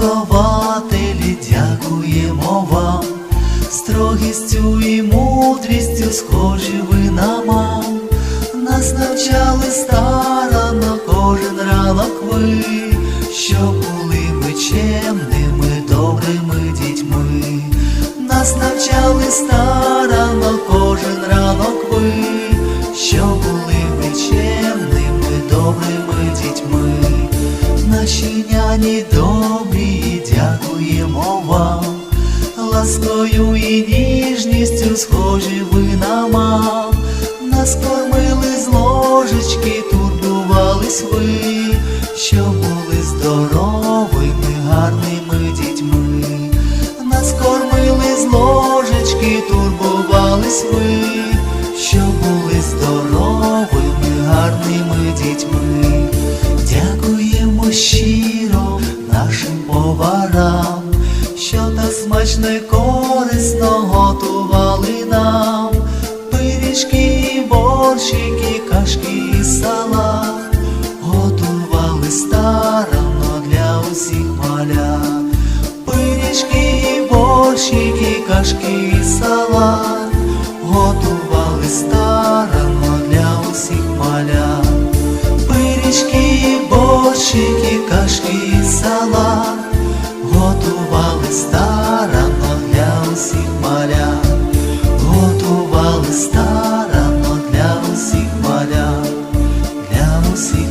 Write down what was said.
вихователі, дякуємо вам, строгістю і мудрістю, схожі ви на мам, нас навчали старано кожен ранок ви, щоб були ми чемними, добрими дітьми, нас навчали старано кожен ранок ви, щоб були ми чемними, добрими дітьми. Наші няні до вам, ласкою і ніжністю схожі ви на мам. Нас кормили з ложечки, турбувались ви, щоб були здоровими, гарними дітьми. Нас кормили з ложечки, турбувались ви, щоб були здоровими, гарними дітьми. Дякуємо щиро нашим поварам, що так смачно й корисно готували нам пиріжки, борщики, кашки і салат, готували старано для усіх малят. Пиріжки, борщики, кашки і салат, готували старано для усіх малят. Пиріжки, борщики, кашки і салат, música.